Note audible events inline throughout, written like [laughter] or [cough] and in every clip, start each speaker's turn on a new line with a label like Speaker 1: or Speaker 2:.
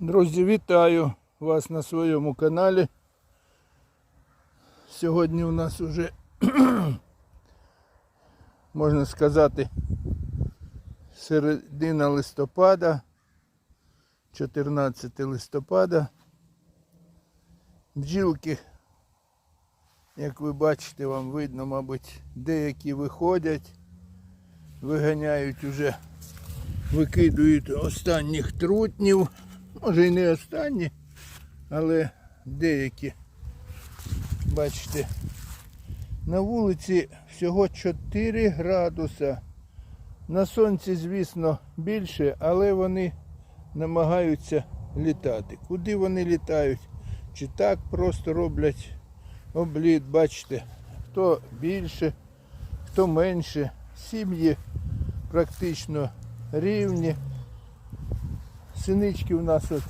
Speaker 1: Друзі, вітаю вас на своєму каналі. Сьогодні у нас уже, [clears throat] можна сказати, середина листопада, 14 листопада. Бджілки, як ви бачите, вам видно, мабуть, деякі виходять, виганяють уже, викидують останніх трутнів. Може і не останні, але деякі. Бачите, на вулиці всього 4 градуса. На сонці, звісно, більше, але вони намагаються літати. Куди вони літають? Чи так просто роблять обліт, бачите, хто більше, хто менше. Сім'ї практично рівні. Синички в нас от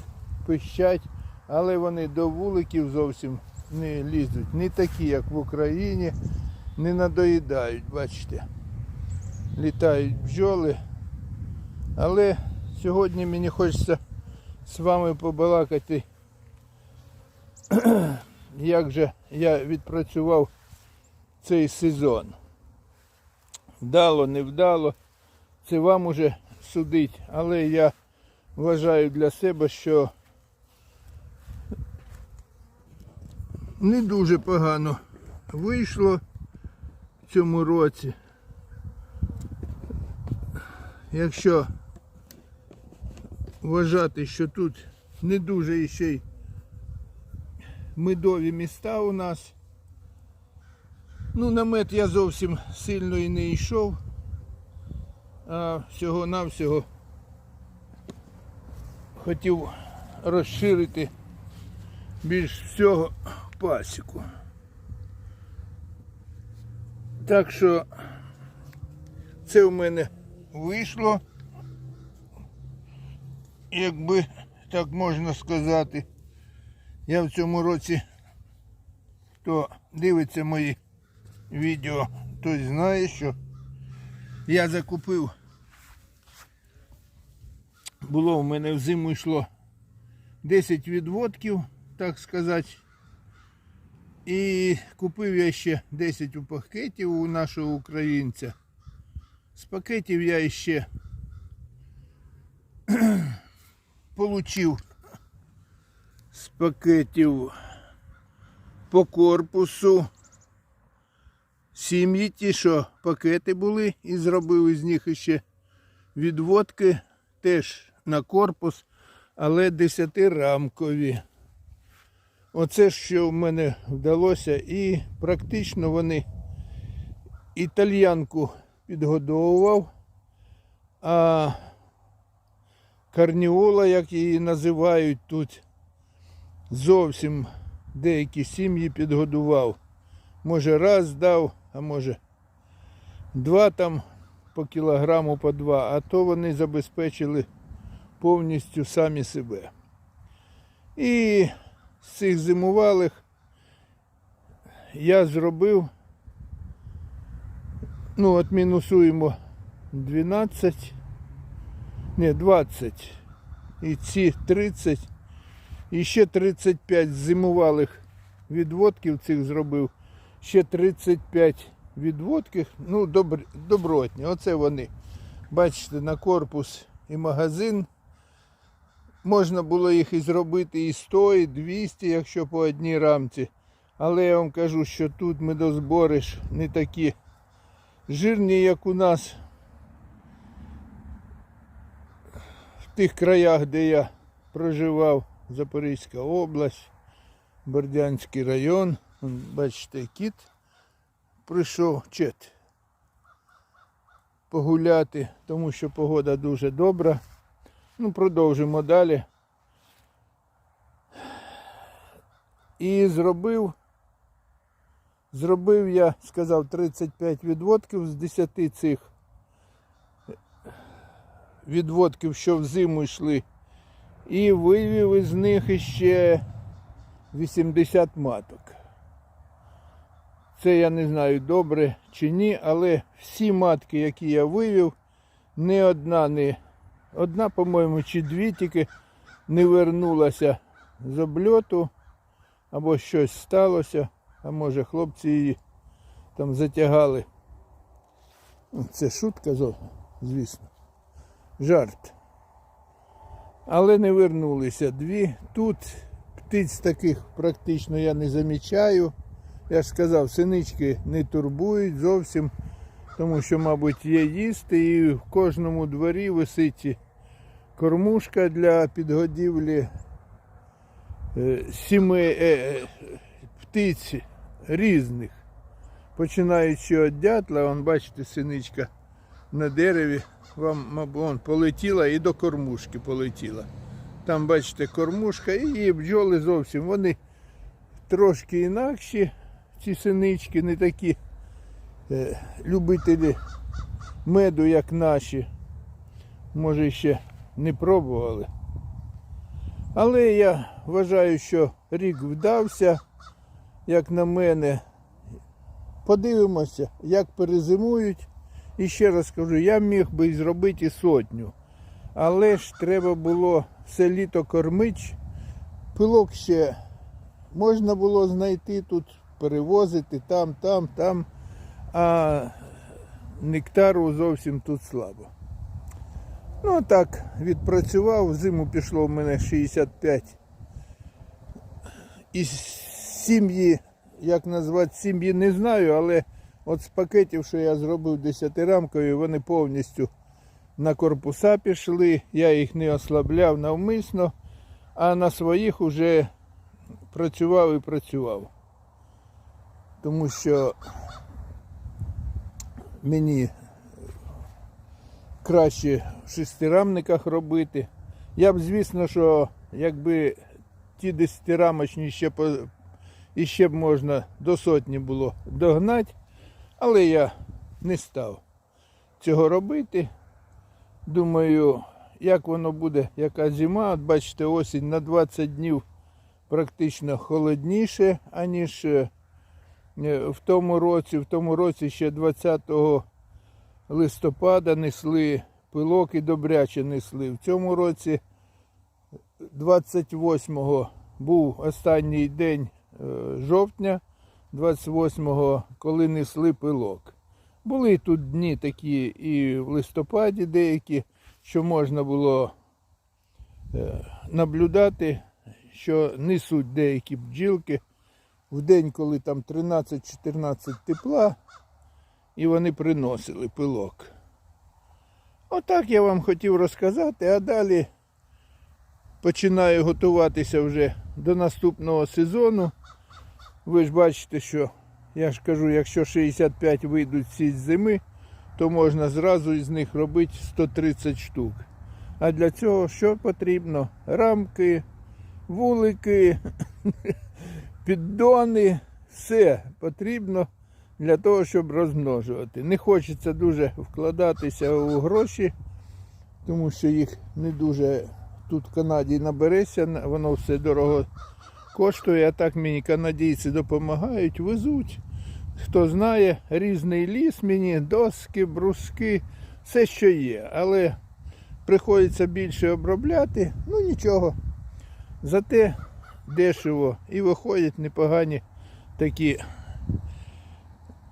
Speaker 1: пищать, але вони до вуликів зовсім не лізуть. Не такі, як в Україні, не надоїдають, бачите. Літають бджоли. Але сьогодні мені хочеться з вами побалакати, [clears throat] як же я відпрацював цей сезон. Вдало, не вдало. Це вам уже судить, але я вважаю для себе, що не дуже погано вийшло в цьому році. Якщо вважати, що тут не дуже іще й медові міста у нас. Ну, на мед я зовсім сильно і не йшов, а всього-навсього хотів розширити більш всього пасіку. Так що це в мене вийшло, якби так можна сказати. Я в цьому році, хто дивиться мої відео, той знає, що я закупив було в мене взиму йшло 10 відводків, так сказати. І купив я ще 10 у пакетів у нашого українця. З пакетів я ще [clears throat] получив з пакетів по корпусу сім'ї ті, що пакети були, і зробив із них ще відводки теж на корпус, але десятирамкові. Оце що в мене вдалося. І практично вони італьянку підгодовував, а карніола, як її називають тут, зовсім деякі сім'ї підгодував. Може раз дав, а може два там по кілограму по два, а то вони забезпечили повністю самі себе. І з цих зимувалих я зробив, ну от мінусуємо 12, не 20, і ці 30, і ще 35 зимувалих відводків цих зробив, ще 35 відводких, ну, добр, добротні. Оце вони. Бачите, на корпус і магазин. Можна було їх і зробити і 100, і 200, якщо по одній рамці. Але я вам кажу, що тут медозбори ж не такі жирні, як у нас в тих краях, де я проживав, Запорізька область, Бердянський район. Бачите, кіт прийшов чет погуляти, тому що погода дуже добра. Ну, продовжимо далі. І зробив, зробив я, сказав, 35 відводків з 10 цих відводків, що в зиму йшли. І вивів із них іще 80 маток. Це я не знаю добре чи ні, але всі матки, які я вивів, ні одна не одна, по-моєму, чи дві тільки не вернулася з обльоту, або щось сталося, а може хлопці її там затягали. Ну, Це шутка, звісно. Жарт. Але не вернулися дві. Тут птиць таких практично я не замічаю. Я ж сказав, синички не турбують зовсім, тому що, мабуть, є їсти, і в кожному дворі висить кормушка для підгодівлі е, сіми е, е, птиць різних. Починаючи від дятла, вон, бачите, синичка на дереві, вам, вон, полетіла і до кормушки полетіла. Там, бачите, кормушка і її бджоли зовсім. Вони трошки інакші, ці синички, не такі е, любителі меду, як наші. Може, ще не пробували. Але я вважаю, що рік вдався, як на мене. Подивимося, як перезимують. І ще раз кажу, я міг би зробити сотню. Але ж треба було все літо кормити. Пилок ще можна було знайти тут, перевозити там, там, там. А нектару зовсім тут слабо. Ну так, відпрацював, зиму пішло в мене 65. Із сім'ї, як назвати сім'ї, не знаю, але от з пакетів, що я зробив 10-рамкові, вони повністю на корпуса пішли. Я їх не ослабляв навмисно, а на своїх вже працював і працював. Тому що мені краще в шестирамниках робити. Я б, звісно, що якби ті десятирамочні ще по, ще б можна до сотні було догнати, але я не став цього робити. Думаю, як воно буде, яка зима. От бачите, осінь на 20 днів практично холодніше, аніж е, в тому році. В тому році ще 20 листопада несли пилок і добряче несли. В цьому році 28-го був останній день е, жовтня, 28-го, коли несли пилок. Були тут дні такі і в листопаді деякі, що можна було е, наблюдати, що несуть деякі бджілки в день, коли там 13-14 тепла, і вони приносили пилок. Отак я вам хотів розказати, а далі починаю готуватися вже до наступного сезону. Ви ж бачите, що я ж кажу, якщо 65 вийдуть з зими, то можна зразу із них робити 130 штук. А для цього що потрібно? Рамки, вулики, [laughs] піддони, все потрібно для того, щоб розмножувати. Не хочеться дуже вкладатися у гроші, тому що їх не дуже тут в Канаді набереться, воно все дорого коштує, а так мені канадійці допомагають, везуть. Хто знає, різний ліс мені, доски, бруски, все, що є. Але приходиться більше обробляти, ну нічого. Зате дешево і виходять непогані такі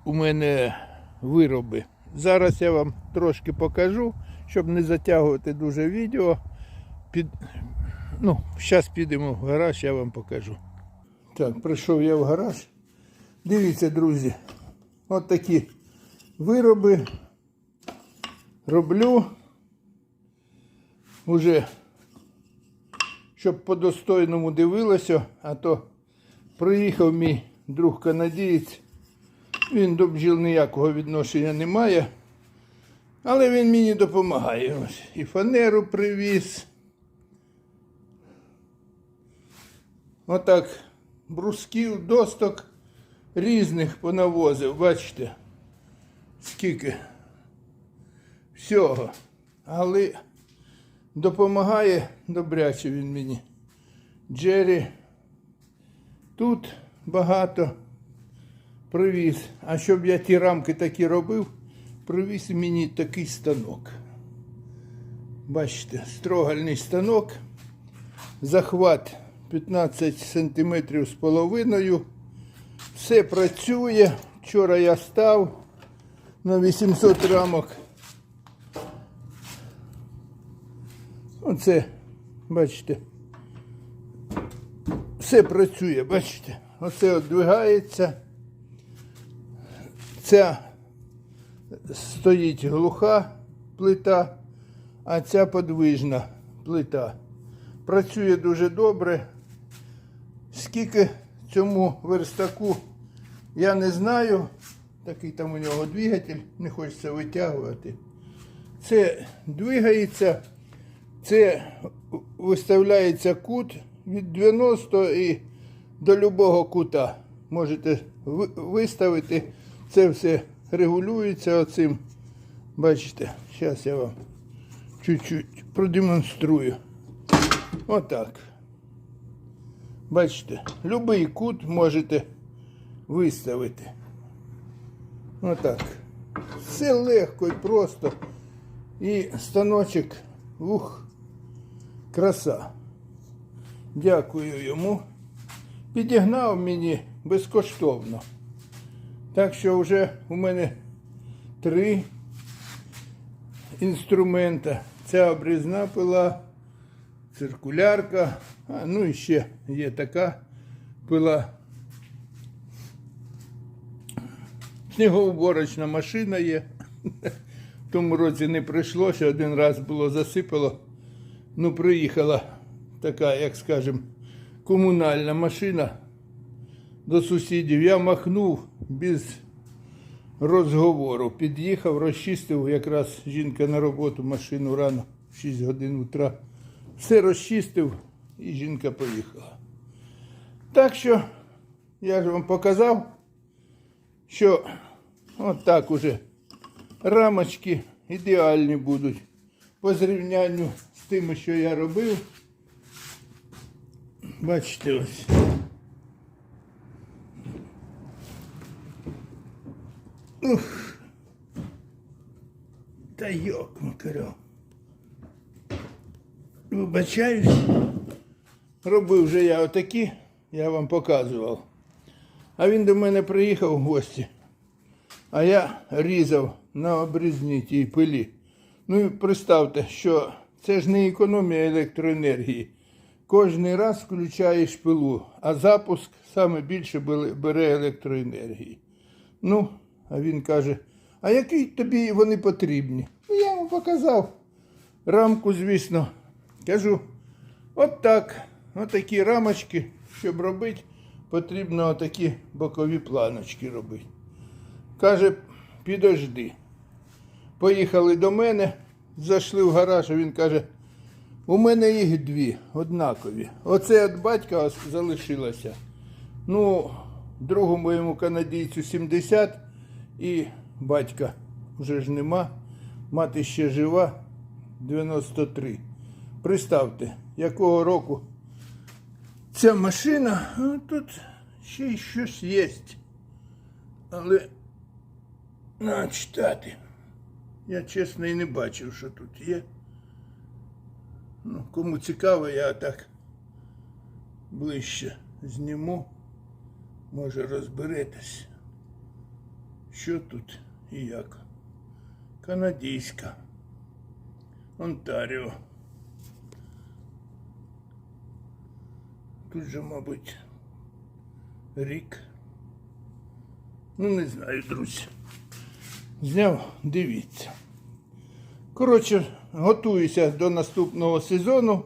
Speaker 1: у мене вироби. Зараз я вам трошки покажу, щоб не затягувати дуже відео. Під... Ну, зараз підемо в гараж, я вам покажу. Так, прийшов я в гараж. Дивіться, друзі, от такі вироби роблю. Уже, щоб по достойному дивилося, а то приїхав мій друг канадієць. Він до бджіл ніякого відношення не має. Але він мені допомагає. Ось. І фанеру привіз. Отак брусків, досток різних понавозив. Бачите, скільки всього. Але допомагає добряче він мені. Джері тут багато привіз. А щоб я ті рамки такі робив, привіз мені такий станок. Бачите, строгальний станок. захват 15 см з половиною. Все працює. Вчора я став на 800 рамок. Оце, бачите. Все працює, бачите. Оце одвигається. Ця стоїть глуха плита, а ця подвижна плита. Працює дуже добре. Скільки цьому верстаку я не знаю. Такий там у нього двигатель, не хочеться витягувати. Це двигається, це виставляється кут від 90 і до любого кута. Можете виставити. Це все регулюється оцим. Бачите, зараз я вам чуть-чуть продемонструю. Отак. Бачите, будь-який кут можете виставити. Отак. Все легко і просто. І станочок, ух, краса. Дякую йому. Підігнав мені безкоштовно. Так що вже у мене три інструмента. Ця обрізна пила, циркулярка, а ну і ще є така пила. Снігоуборочна машина є. В тому році не прийшлося, один раз було засипало. Ну, приїхала така, як скажем, комунальна машина до сусідів. Я махнув без розговору. Під'їхав, розчистив, якраз жінка на роботу машину рано, в 6 годин утра. Все розчистив і жінка поїхала. Так що я ж вам показав, що от уже рамочки ідеальні будуть по зрівнянню з тими, що я робив. Бачите ось. Ух. Та йок макарьо. Вибачаюсь. Робив вже я отакі, я вам показував. А він до мене приїхав в гості. А я різав на обрізній тій пилі. Ну і представте, що це ж не економія електроенергії. Кожний раз включаєш пилу, а запуск саме більше бере електроенергії. Ну, а він каже, а які тобі вони потрібні? Ну, я йому показав. Рамку, звісно. Кажу, от так, отакі рамочки, щоб робити, потрібно отакі бокові планочки робити. Каже, підожди. Поїхали до мене, зайшли в гараж, він каже, у мене їх дві, однакові. Оце від батька залишилося. Ну, другому моєму канадійцю 70 і батька вже ж нема. Мати ще жива 93. Представте, якого року ця машина, а тут ще щось є. Але на читати. Я чесно і не бачив, що тут є. Ну, кому цікаво, я так ближче зніму. Може розберетесь, що тут і як. Канадійська. Онтаріо. Тут же, мабуть, рік. Ну, не знаю, друзі. Зняв, дивіться. Коротше, готуюся до наступного сезону.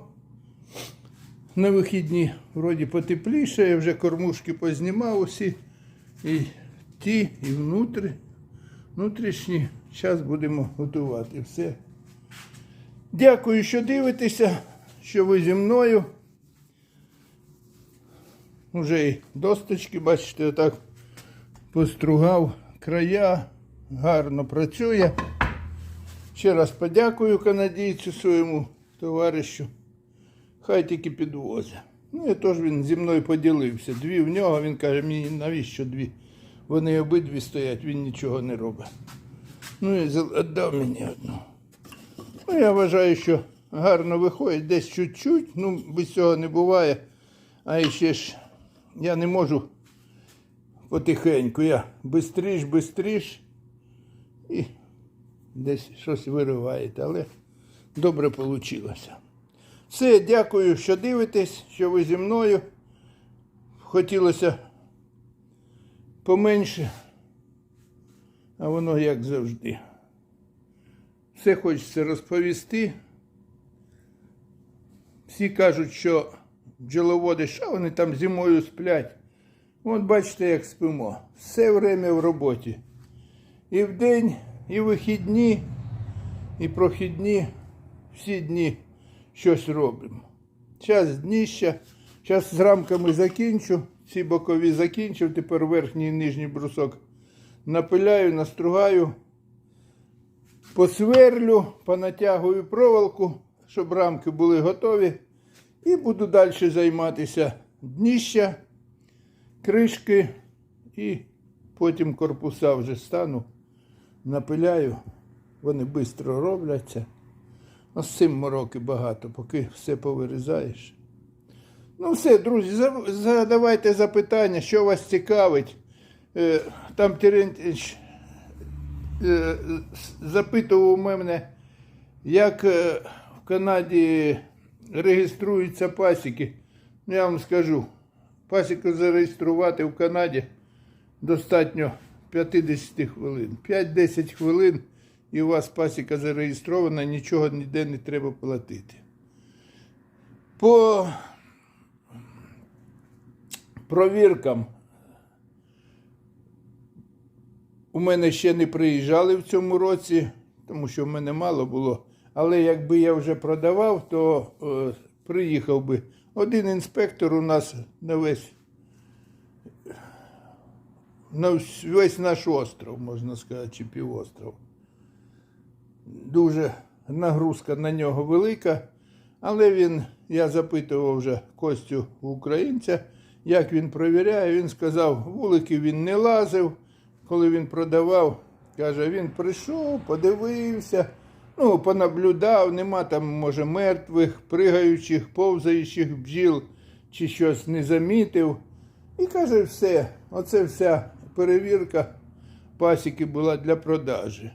Speaker 1: На вихідні вроді потепліше, я вже кормушки познімав усі. І ті, і внутрі, внутрішні. Зараз будемо готувати все. Дякую, що дивитеся, що ви зі мною. Уже і досточки, бачите, отак постругав края, гарно працює. Ще раз подякую канадійцю своєму товаришу. Хай тільки підвозить. Ну, і теж він зі мною поділився. Дві в нього, він каже, мені навіщо дві? Вони обидві стоять, він нічого не робить. Ну і віддав мені одну. Ну, я вважаю, що гарно виходить, десь чуть-чуть, ну, без цього не буває. А ще ж я не можу потихеньку. Я бистріш, бистріш і десь щось вириваєте, але добре вийшло. Все, дякую, що дивитесь, що ви зі мною. Хотілося поменше, а воно як завжди. Все хочеться розповісти. Всі кажуть, що бджоловоди, що вони там зимою сплять. От бачите, як спимо. Все время в роботі. І вдень, і вихідні, і прохідні, всі дні щось робимо. Час дніща, зараз з рамками закінчу, ці бокові закінчив, тепер верхній і нижній брусок напиляю, настругаю, посверлю, понатягую проволоку, щоб рамки були готові. І буду далі займатися дніща, кришки і потім корпуса вже стану, напиляю. Вони швидко робляться. А з цим мороки багато, поки все повирізаєш. Ну, все, друзі, задавайте запитання, що вас цікавить. Е, Там Терентьевич е, запитував мене, як е, в Канаді реєструються пасіки. Ну, я вам скажу, пасіку зареєструвати в Канаді достатньо 50 хвилин. 5-10 хвилин і у вас пасіка зареєстрована, нічого ніде не треба платити. По провіркам у мене ще не приїжджали в цьому році, тому що в мене мало було. Але якби я вже продавав, то е, приїхав би один інспектор у нас на весь, на весь наш остров, можна сказати, чи півостров. Дуже нагрузка на нього велика. Але він, я запитував вже Костю українця, як він провіряє. Він сказав, вулики він не лазив. Коли він продавав, каже, він прийшов, подивився, ну, понаблюдав, нема там, може, мертвих, пригаючих, повзаючих бджіл чи щось не замітив. І каже, все, оце вся перевірка пасіки була для продажі.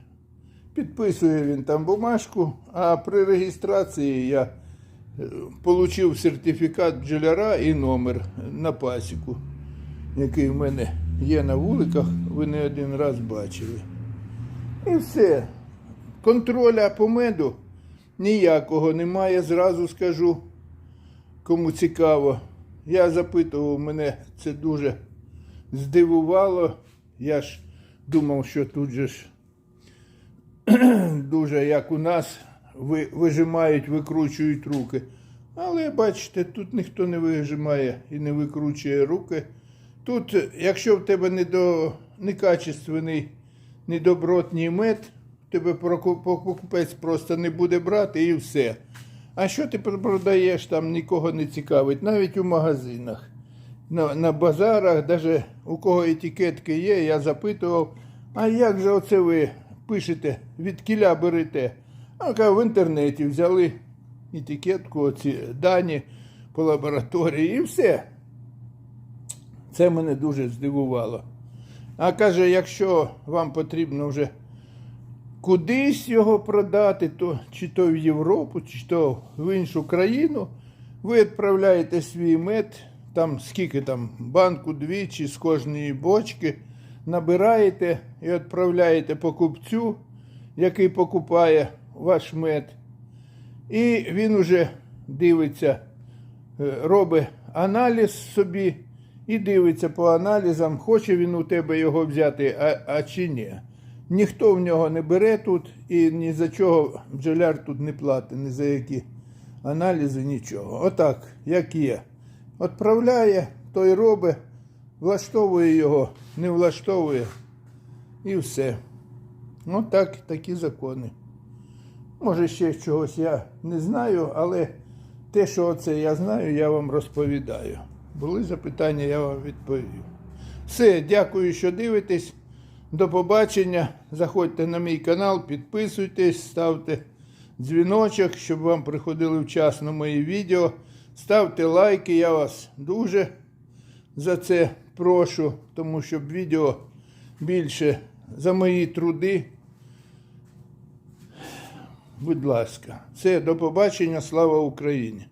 Speaker 1: Підписує він там бумажку, а при реєстрації я отримав сертифікат бджоляра і номер на пасіку, який в мене є на вуликах, ви не один раз бачили. І все. Контроля по меду ніякого немає, зразу скажу, кому цікаво. Я запитував, мене це дуже здивувало. Я ж думав, що тут же ж [clears throat] дуже як у нас вижимають, викручують руки. Але бачите, тут ніхто не вижимає і не викручує руки. Тут, якщо в тебе недо, некачественний, недобротний мед, тебе покупець просто не буде брати і все. А що ти продаєш, там нікого не цікавить, навіть у магазинах. На, на базарах, навіть у кого етикетки є, я запитував, а як же оце ви пишете, від кіля берете? В інтернеті взяли етикетку, оці дані по лабораторії і все. Це мене дуже здивувало. А каже, якщо вам потрібно вже кудись його продати, то чи то в Європу, чи то в іншу країну, ви відправляєте свій мед, там скільки там, банку двічі з кожної бочки, набираєте і відправляєте покупцю, який покупає ваш мед. І він уже дивиться, е, робить аналіз собі і дивиться по аналізам, хоче він у тебе його взяти, а, а чи ні. Ніхто в нього не бере тут і ні за чого бджоляр тут не платить, ні за які аналізи, нічого. Отак, як є. Отправляє, той робить, влаштовує його, не влаштовує і все. Отак, такі закони. Може, ще чогось я не знаю, але те, що оце я знаю, я вам розповідаю. Були запитання, я вам відповів. Все, дякую, що дивитесь. До побачення. Заходьте на мій канал, підписуйтесь, ставте дзвіночок, щоб вам приходили вчасно мої відео. Ставте лайки, я вас дуже за це прошу, тому щоб відео більше за мої труди. Будь ласка, це до побачення, слава Україні!